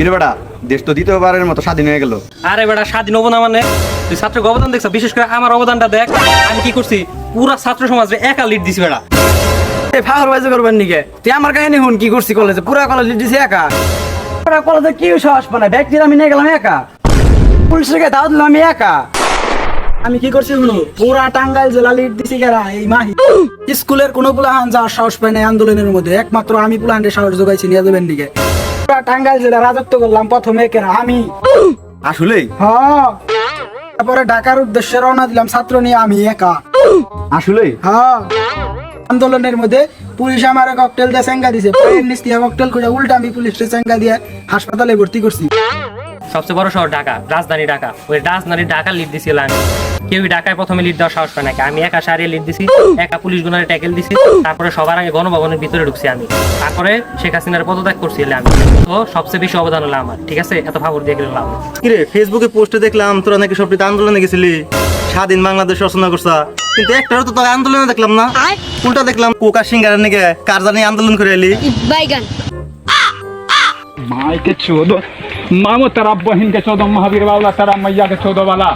কিরে বেটা? দেশ তো দ্বিতীয়বারের মতো স্বাধীন হয়ে গেল। আরে বেটা স্বাধীন হব না মানে? তুই অবদান দেখছ বিশেষ করে আমার অবদানটা দেখ। আমি কি করছি? পুরা ছাত্র সমাজে একা লিড দিছি বেটা। ফাহর বাজে করবেন নিকে? তুই আমার কাহিনী হুন কি করছি কলেজে পুরা কলেজ দিছি একা। পুরা কলেজে কি সাহস ব্যক্তির আমি নিয়ে গেলাম একা। পুলিশকে দাও দিলাম আমি একা। আমি কি করছি শুনো? পুরা টাঙ্গাইল জেলা লিড দিছি গেরা এই মাহি। স্কুলের কোনো পুলাহান যাওয়ার সাহস পায় না আন্দোলনের মধ্যে। একমাত্র আমি পুলাহানকে সাহস যোগাইছি নিয়ে দেবেন দিকে পুরা টাঙ্গাইল জেলা রাজত্ব করলাম প্রথমে কেন আমি। আসলে? হ্যাঁ। তারপরে ঢাকার উদ্দেশ্যে রওনা দিলাম ছাত্র নিয়ে আমি একা। আসলে? হ্যাঁ। আন্দোলনের মধ্যে পুলিশ আমার ককটেল দিয়ে চেঙ্গা দিছে। ককটেল খুঁজে উল্টা আমি পুলিশে চেঙ্গা দিয়ে হাসপাতালে ভর্তি করছি। সবচেয়ে বড় শহর ঢাকা রাজধানী ঢাকা। ওই রাজধানী ঢাকা লিড দিছিল আমি। কেউই ঢাকায় প্রথমে লিড দেওয়ার সাহস পায় নাকি আমি একা সারিয়ে লিড দিছি একা পুলিশ গুনারে ট্যাকেল দিছি। তারপরে সবার আগে গণভবনের ভিতরে ঢুকছি আমি। তারপরে শেখ হাসিনার পদত্যাগ করছি এলে আমি। তো সবচেয়ে বেশি অবদান হলো আমার ঠিক আছে? এত ভাবর দিয়ে গেলাম। কিরে ফেসবুকে পোস্টে দেখলাম তোরা নাকি সবটি আন্দোলনে গেছিলি। স্বাধীন বাংলাদেশ রচনা করছা। কিন্তু একটারও তো তোর আন্দোলনে দেখলাম না। উল্টা দেখলাম কোকা সিঙ্গার নাকি কার জানি আন্দোলন করে এলি। বাইগান। মাইকে চোদ मामो तेरा बहन के चौदह महावीर बाबला तेरा मैया के चौदह वाला